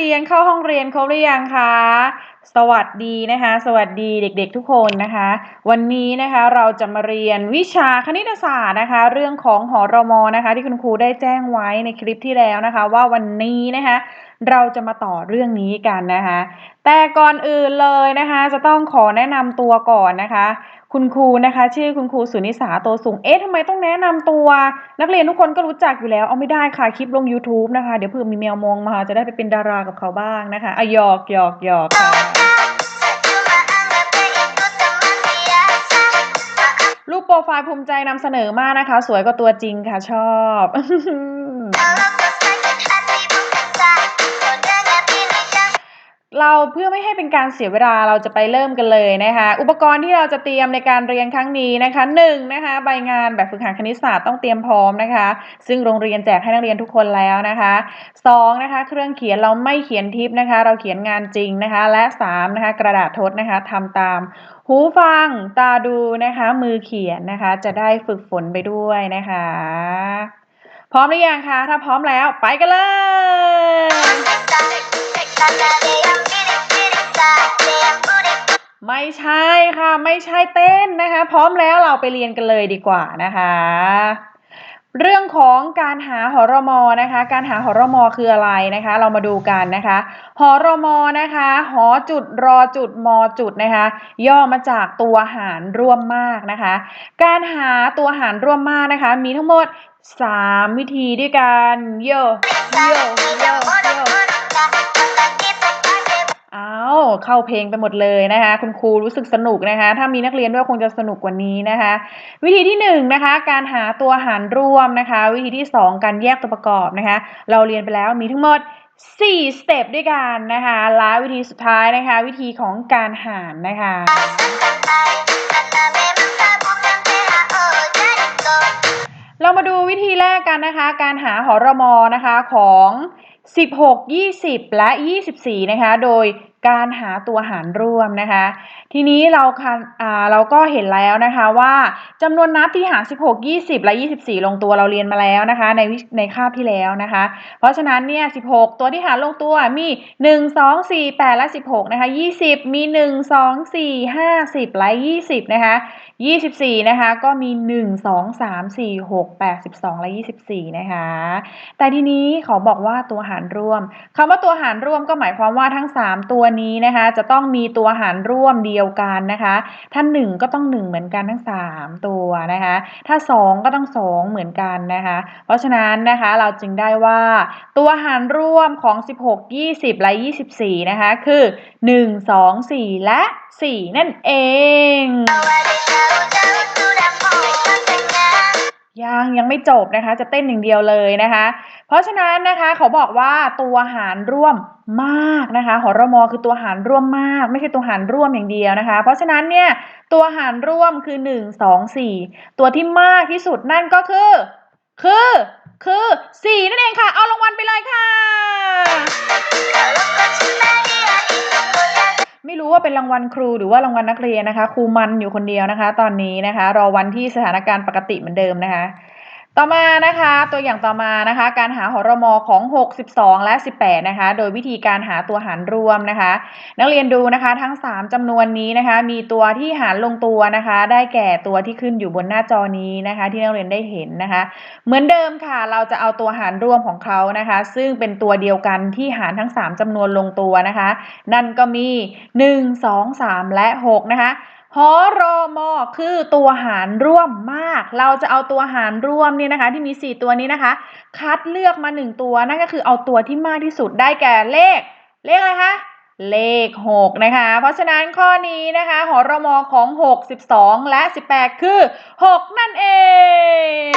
รียนเข้าห้องเรียนเขาหรือยังคะ สวัสดีนะคะ สวัสดีเด็กๆทุกคนนะคะ วันนี้นะคะเราจะมาเรียนวิชาคณิตศาสตร์นะคะ เรื่องของหอรมอนะคะ ที่คุณครูได้แจ้งไว้ในคลิปที่แล้วนะคะ ว่าวันนี้นะคะ เราจะมาต่อเรื่องนี้กันนะคะ แต่ก่อนอื่นเลยนะคะ จะต้องขอแนะนำตัวก่อนนะคะ คุณครูนะคะ ชื่อคุณครูสุนิสาโตสูง เอ๊ะทำไมต้องแนะนำตัว นักเรียนทุกคนก็รู้จักอยู่แล้ว เอาไม่ได้ค่ะคลิปลง YouTube นะคะ เดี๋ยวเผื่อมีแมวมองมาจะได้ไปเป็นดารากับเขาบ้างนะคะอะหยอกหยอกหยอกค่ะรูปโปรไฟล์ภูมิใจนำเสนอมากนะคะ สวยกว่าตัวจริงค่ะชอบ เราเพื่อไม่ให้เป็นการเสียเวลาเราจะไปเริ่มกันเลยนะคะ อุปกรณ์ที่เราจะเตรียมในการเรียนครั้งนี้นะคะหนึ่งนะคะใบงานแบบฝึกหัดคณิตศาสตร์ต้องเตรียมพร้อมนะคะ ซึ่งโรงเรียนแจกให้นักเรียนทุกคนแล้วนะคะสองนะคะ เครื่องเขียนเราไม่เขียนทิปนะคะ เราเขียนงานจริงนะคะ และสามนะคะ กระดาษทดนะคะทำตามหูฟังตาดูนะคะ มือเขียนนะคะ จะได้ฝึกฝนไปด้วยนะคะ พร้อมหรือยังคะ ถ้าพร้อมแล้วไปกันเลยไม่ใช่ค่ะ ไม่ใช่เต้นนะคะ พร้อมแล้วเราไปเรียนกันเลยดีกว่านะคะ เรื่องของการหาหอรมอนะคะ การหาหอรมอคืออะไรนะคะ เรามาดูกันนะคะหอรมอนะคะ หอจุดรอจุดมอจุดนะคะ ย่อมาจากตัวหารร่วมมากนะคะ การหาตัวหารร่วมมากนะคะ มีทั้งหมด 3วิธีด้วยกันโยโยโยโยอ้าเข้าเพลงไปหมดเลยนะคะ คุณครูรู้สึกสนุกนะคะ ถ้ามีนักเรียนด้วยคงจะสนุกกว่านี้นะคะ วิธีที่หนึ่งนะคะ การหาตัวหารร่วมนะคะ วิธีที่สองการแยกตัวประกอบนะคะ เราเรียนไปแล้วมีทั้งหมด4สเต็ปด้วยกันนะคะและวิธีสุดท้ายนะคะ วิธีของการหารนะคะ เรามาดูวิธีแรกกันนะคะ การหาหอรมอนะคะของ 16 20 และ 24 นะคะ โดย การหาตัวหารร่วมนะคะ ทีนี้เราค่ะอ่าเราก็เห็นแล้วนะคะว่าจำนวนนับที่หาร 16 20 และ 24 ลงตัวเราเรียนมาแล้วนะคะ ในในคาบที่แล้วนะคะ เพราะฉะนั้นเนี่ย 16 ตัวที่หารลงตัวมี 1 2 4 8 และ 16 นะคะ 20 มี 1 2 4 5 10และ 20 นะคะ 24 นะคะ ก็มี 1 2 3 4 6 8 12 และ 24 นะคะ แต่ทีนี้เขาบอกว่าตัวหารร่วมคำว่าตัวหารร่วมก็หมายความว่าทั้ง 3 ตัวนี้นะคะ จะต้องมีตัวหารร่วมเดียวกันนะคะถ้า1ก็ต้อง 1 เหมือนกันทั้ง 3 ตัวนะคะ ถ้า 2 ก็ต้อง 2 เหมือนกันนะคะ เพราะฉะนั้นนะคะเราจึงได้ว่า ตัวหารร่วมของ 16 20 และ 24 นะคะ คือ 1 2 4 และ 4 นั่นเองยังยังไม่จบนะคะ จะเต้นอย่างเดียวเลยนะคะ เพราะฉะนั้นนะคะเขาบอกว่าตัวหารร่วมมากนะคะหอรมอคือตัวหารร่วมมาก ไม่ใช่ตัวหารร่วมอย่างเดียวนะคะ เพราะฉะนั้นเนี่ยตัวหารร่วมคือ 1 2 4 ตัวที่มากที่สุดนั่นก็คือ คือคือ 4 นั่นเองค่ะ เอารางวัลไปเลยค่ะ ไม่รู้ว่าเป็นรางวัลครูหรือว่ารางวัลนักเรียนนะคะ ครูมันอยู่คนเดียวนะคะ ตอนนี้นะคะ รอวันที่สถานการณ์ปกติเหมือนเดิมนะคะ ต่อมานะคะตัวอย่างต่อมานะคะ การหาหอรมอของ 62 และ 18 นะคะ โดยวิธีการหาตัวหารรวมนะคะ นักเรียนดูนะคะทั้ง 3จำนวนนี้นะคะ มีตัวที่หารลงตัวนะคะ ได้แก่ตัวที่ขึ้นอยู่บนหน้าจอนี้นะคะ ที่นักเรียนได้เห็นนะคะ เหมือนเดิมค่ะ เราจะเอาตัวหารรวมของเขานะคะ ซึ่งเป็นตัวเดียวกันที่หารทั้ง 3จำนวนลงตัวนะคะ นั่นก็มี 1 2 3 และ 6 นะคะ หอรอมอคือตัวหารร่วมมาก เราจะเอาตัวหารร่วมเนี่ยนะคะ ที่มี 4 ตัวนี้นะคะ คัดเลือกมา 1 ตัวนั่นก็คือเอาตัวที่มากที่สุดได้แก่เลข เลขอะไรคะเลข 6 นะคะ เพราะฉะนั้นข้อนี้นะคะหอรมอของ 6 12 และ 18 คือ 6 นั่นเอง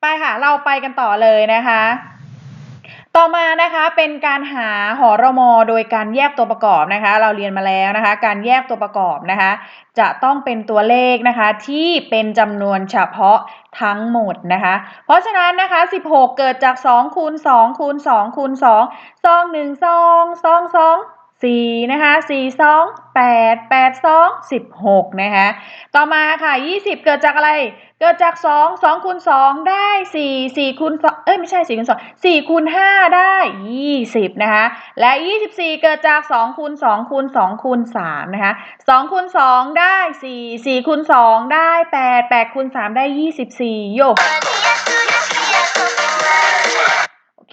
ไปค่ะ เราไปกันต่อเลยนะคะ ต่อมานะคะเป็นการหาหอรมอโดยการแยกตัวประกอบนะคะ เราเรียนมาแล้วนะคะ การแยกตัวประกอบนะคะ จะต้องเป็นตัวเลขนะคะที่เป็นจำนวนเฉพาะทั้งหมดนะคะ เพราะฉะนั้นนะคะ 16 เกิดจาก 2 คูณ 2 คูณ 2 คูณ2 2 1 2 2 2สี่งซองสองสอง ปดแปดสองสิบหกนะคะต่อมาค่ะยี่สิบเกิดจากอะไร เกิดจากสองสองคูณสองได้สี่สี่คูณสองเอ้ยไม่ใช่สี่คูณสองสี่คูณห้าได้ยี่สิบนะคะและยี่สิบสี่เกิดจากสองคูณสองคูณสองคูณสามนะคะสองคูณสองได้สี่สี่คูณสองได้แปดแปดคูณสามได้ยี่สิบสี่โย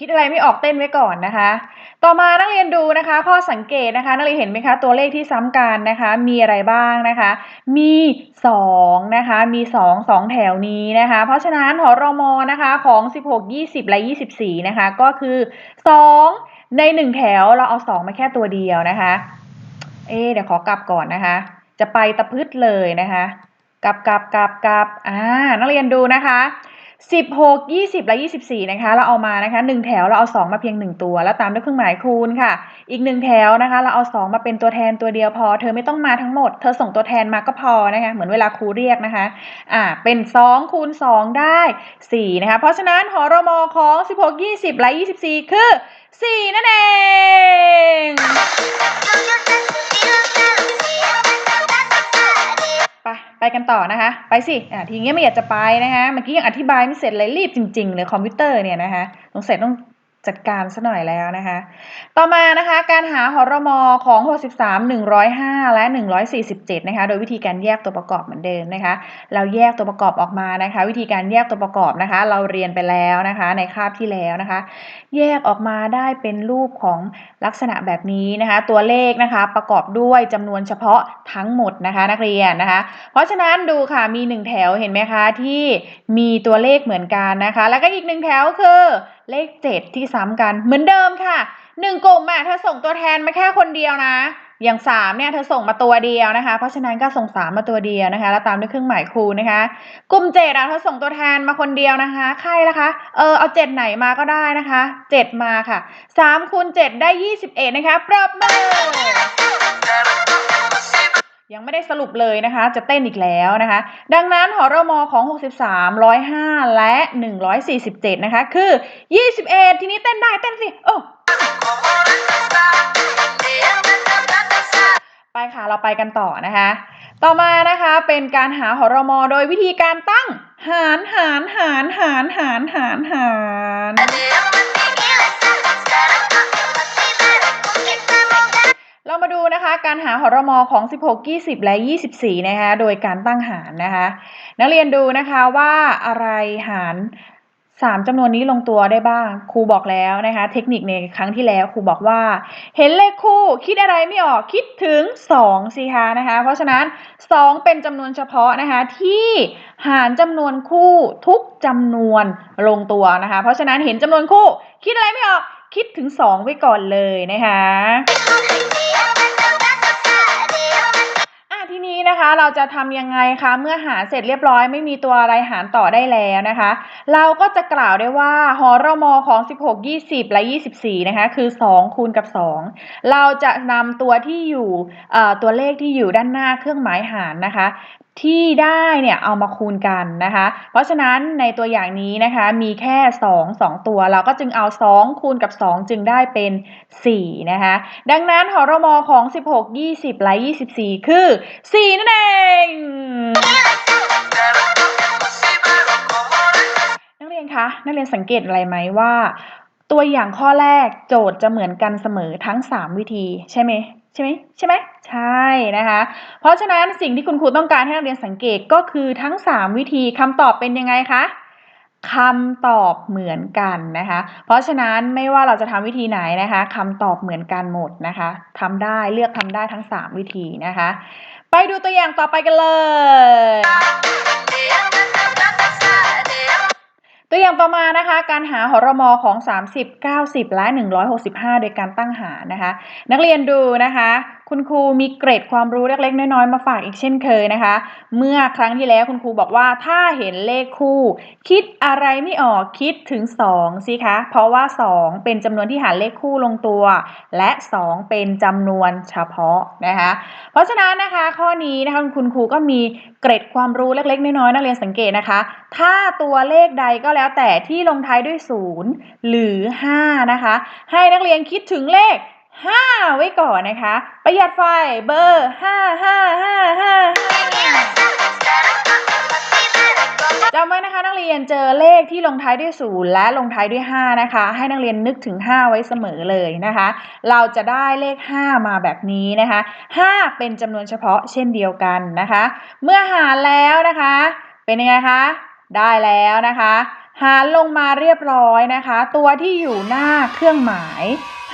คิดอะไรไม่ออกเต้นไว้ก่อนนะคะ ต่อมานักเรียนดูนะคะ ข้อสังเกตนะคะนักเรียนเห็นไหมคะตัวเลขที่ซ้ำกันนะคะ มีอะไรบ้างนะคะ มี2นะคะ มี 2 2 แถวนี้นะคะ เพราะฉะนั้นหอรมอนะคะของ 16 20 และ 24 นะคะ ก็คือ 2 ใน 1 แถวเราเอา 2 มาแค่ตัวเดียวนะคะ เอ๊เดี๋ยวขอกลับก่อนนะคะ จะไปตะพืดเลยนะคะ กลับกลับกลับกลับอ่านักเรียนดูนะคะ 16 20 และ 24 นะคะ เราเอามานะคะ 1 แถวเราเอา 2 มาเพียง 1 ตัว แล้วตามด้วยเครื่องหมายคูณค่ะ อีก 1 แถวนะคะ เราเอา 2 มาเป็นตัวแทนตัวเดียวพอ เธอไม่ต้องมาทั้งหมด เธอส่งตัวแทนมาก็พอนะคะ เหมือนเวลาครูเรียกนะคะ อ่า เป็น 2 คูณ 2 ได้ 4 นะคะ เพราะฉะนั้นหอรมของ 16 20 และ 24 คือ 4 นั่นเอง ไปกันต่อนะคะ ไปสิอะทีนี้ไม่อยากจะไปนะคะเมื่อกี้ยังอธิบายไม่เสร็จเลยรีบจริง ๆ เลยคอมพิวเตอร์เนี่ยนะคะสงสัยต้อง จัดการซะหน่อยแล้วนะคะ ต่อมานะคะการหาหอรมอของ 63 105 และ 147 นะคะ โดยวิธีการแยกตัวประกอบเหมือนเดิมนะคะ เราแยกตัวประกอบออกมานะคะ วิธีการแยกตัวประกอบนะคะ เราเรียนไปแล้วนะคะ ในคาบที่แล้วนะคะ แยกออกมาได้เป็นรูปของลักษณะแบบนี้นะคะ ตัวเลขนะคะประกอบด้วยจำนวนเฉพาะทั้งหมดนะคะ นักเรียนนะคะ เพราะฉะนั้นดูค่ะมีหนึ่งแถวเห็นไหมคะที่มีตัวเลขเหมือนกันนะคะ แล้วก็อีกหนึ่งแถวคือเลข 7 ที่ซ้ำกันเหมือนเดิมค่ะหนึ่งกลุ่มอะเธอส่งตัวแทนมาแค่คนเดียวนะ อย่างสามเนี่ยเธอส่งมาตัวเดียวนะคะ เพราะฉะนั้นก็ส่งสามมาตัวเดียวนะคะ แล้วตามด้วยเครื่องหมายคูณนะคะ กลุ่มเจ็ดอะเธอส่งตัวแทนมาคนเดียวนะคะใครล่ะคะ เออเอาเจ็ดไหนมาก็ได้นะคะเจ็ดมาค่ะสามคูณเจ็ดได้ยี่สิบเอ็ดนะคะปรบมือ ยังไม่ได้สรุปเลยนะคะ จะเต้นอีกแล้วนะคะ ดังนั้นหอรมอของ 63 105 และ 147 นะคะ คือ 21 ทีนี้เต้นได้เต้นสิ โอ้ไปค่ะ เราไปกันต่อนะคะ ต่อมานะคะเป็นการหาหอรมอโดยวิธีการตั้งหารหารหารหารหารหารหาร ดูนะคะการหาหอรมอของ 16 20 และ 24 นะคะโดยการตั้งหารนะคะ นักเรียนดูนะคะว่าอะไรหาร 3จำนวนนี้ลงตัวได้บ้าง ครูบอกแล้วนะคะ เทคนิคในครั้งที่แล้วครูบอกว่า เห็นเลขคู่คิดอะไรไม่ออกคิดถึง 2 สิคะนะคะ เพราะฉะนั้น 2 เป็นจำนวนเฉพาะนะคะที่หารจำนวนคู่ทุกจำนวนลงตัวนะคะ เพราะฉะนั้นเห็นจำนวนคู่ คิดอะไรไม่ออกคิดถึง 2 ไว้ก่อนเลยนะคะ นี้นะคะเราจะทำยังไงคะเมื่อหารเสร็จเรียบร้อยไม่มีตัวอะไรหารต่อได้แล้วนะคะ เราก็จะกล่าวได้ว่าหอรมอของ 16 20 และ 24 นะคะ คือ 2 คูณกับ 2 เราจะนำตัวที่อยู่ตัวเลขที่อยู่ด้านหน้าเครื่องหมายหารนะคะที่ได้เนี่ยเอามาคูณกันนะคะ เพราะฉะนั้นในตัวอย่างนี้นะคะมีแค่ 2 2 ตัว เราก็จึงเอา 2 คูณกับ 2 จึงได้เป็น4นะคะ ดังนั้นหอรมอของ 16 20 และ 24 คือ 4 นั่นเองนักเรียนคะนักเรียนสังเกตอะไรไหมว่า ตัวอย่างข้อแรกโจทย์จะเหมือนกันเสมอทั้ง 3 วิธีใช่ไหม ใช่ไหมใช่ไหมใช่นะคะ เพราะฉะนั้นสิ่งที่คุณครูต้องการให้นักเรียนสังเกตก็คือทั้ง 3 วิธีคำตอบเป็นยังไงคะคำตอบเหมือนกันนะคะ เพราะฉะนั้นไม่ว่าเราจะทำวิธีไหนนะคะคำตอบเหมือนกันหมดนะคะทำได้เลือกทำได้ทั้ง 3 วิธีนะคะ ไปดูตัวอย่างต่อไปกันเลย ตัวอย่างต่อมานะคะ การหาหอรมอของ 30 90 และ 165 โดยการตั้งหานะคะ นักเรียนดูนะคะ คุณครูมีเกรดความรู้เล็กๆ น้อยๆ มาฝากอีกเช่นเคยนะคะ เมื่อครั้งที่แล้วคุณครูบอกว่าถ้าเห็นเลขคู่ คิดอะไรไม่ออกคิดถึง 2 สิคะ เพราะว่า 2 เป็นจำนวนที่หารเลขคู่ลงตัว และ 2 เป็นจำนวนเฉพาะนะคะ เพราะฉะนั้นนะคะข้อนี้นะคะคุณครูก็มีเกรดความรู้เล็กๆ น้อยๆ นักเรียนสังเกตนะคะ ถ้าตัวเลขใดก็แล้วแต่ที่ลงท้ายด้วย 0 หรือ 5 นะคะ ให้นักเรียนคิดถึงเลข 5 ไว้ก่อนนะคะ ประหยัดไฟเบอร์5 5 5 5จำไว้นะคะนักเรียนเจอเลขที่ลงท้ายด้วยศูนย์และลงท้ายด้วย 5 นะคะ ให้นักเรียนนึกถึง 5 ไว้เสมอเลยนะคะ เราจะได้เลข 5 มาแบบนี้นะคะ 5 เป็นจำนวนเฉพาะเช่นเดียวกันนะคะ เมื่อหารแล้วนะคะ เป็นยังไงคะ ได้แล้วนะคะ หารลงมาเรียบร้อยนะคะ ตัวที่อยู่หน้าเครื่องหมาย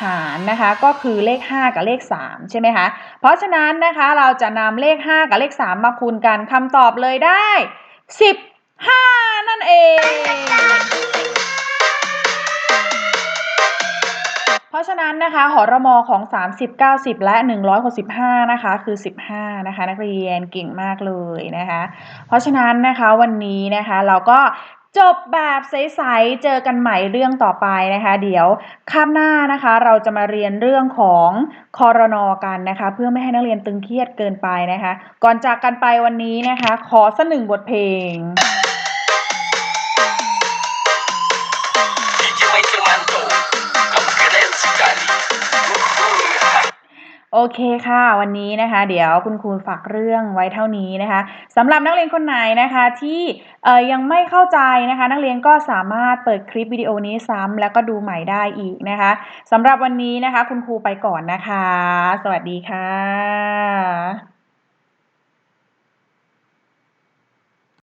หารนะคะก็คือเลข 5 กับเลข 3 ใช่ไหมคะ เพราะฉะนั้นนะคะเราจะนำเลข 5 กับเลข 3 มาคูณกันคำตอบเลยได้ 15 นั่นเอง เพราะฉะนั้นนะคะหอรมอของ 30 90 และ 165 นะคะคือ 15 นะคะ นักเรียนเก่งมากเลยนะคะ เพราะฉะนั้นนะคะวันนี้นะคะเราก็ จบแบบใสๆ เจอกันใหม่เรื่องต่อไปนะคะ เดี๋ยวข้ามหน้านะคะ เราจะมาเรียนเรื่องของคอรนอกันนะคะ เพื่อไม่ให้นักเรียนตึงเครียดเกินไปนะคะ ก่อนจากกันไปวันนี้นะคะ ขอสักหนึ่งบทเพลง โอเคค่ะ วันนี้นะคะ เดี๋ยวคุณครูฝากเรื่องไว้เท่านี้นะคะสำหรับนักเรียนคนไหนนะคะที่ยังไม่เข้าใจนะคะ นักเรียนก็สามารถเปิดคลิปวิดีโอนี้ซ้ำแล้วก็ดูใหม่ได้อีกนะคะสำหรับวันนี้นะคะ คุณครูไปก่อนนะคะ สวัสดีค่ะ